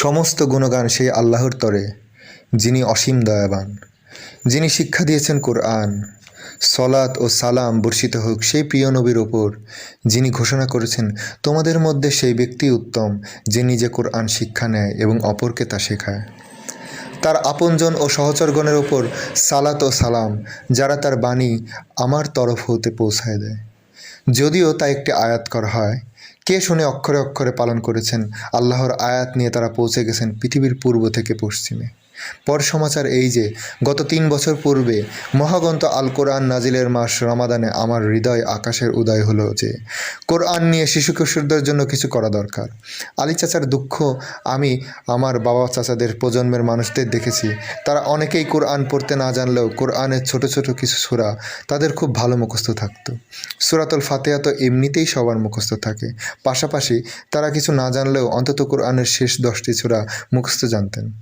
সমস্ত গুণগান সেই আল্লাহর তরে, যিনি অসীম দয়াবান। যিনি শিক্ষা দিয়েছেন কোরআন সলাত ও সালাম বর্ষিত হোক সেই প্রিয় নবীর ওপর যিনি ঘোষণা করেছেন, তোমাদের মধ্যে সেই ব্যক্তি উত্তম, যে নিজে কোরআন শিক্ষা নেয় এবং অপরকে তা শেখায়। তার আপনজন ও সহচরগণের ওপর সালাত ও সালাম, যারা তার বাণী আমার তরফ হতে পৌঁছায় দেয়। যদিও তা একটি আয়াত করা হয় কে শুনে অক্ষরে অক্ষরে পালন করেছেন? আল্লাহর আয়াত নিয়ে তারা পৌঁছে গেছেন পৃথিবীর পূর্ব থেকে পশ্চিমে। পর সমাচার এই যে, গত তিন বছর পূর্বে মহাগন্ত আল কোরআন নাজিলের মাস রমাদানে আমার হৃদয় আকাশের উদয় হলো যে, কোরআন নিয়ে শিশু কিশোরদের জন্য কিছু করা দরকার। আলী চাচার দুঃখ আমি আমার বাবা চাচাদের প্রজন্মের মানুষদের দেখেছি। তারা অনেকেই কোরআন পড়তে না জানলেও কোরআনের ছোট ছোট কিছু সূরা তাদের খুব ভালো মুখস্থ থাকতো। সুরাতুল ফাতেহা তো এমনিতেই সবার মুখস্থ থাকে। পাশাপাশি তারা কিছু না জানলেও অন্তত কোরআনের শেষ দশটি সূরা মুখস্থ জানতেন।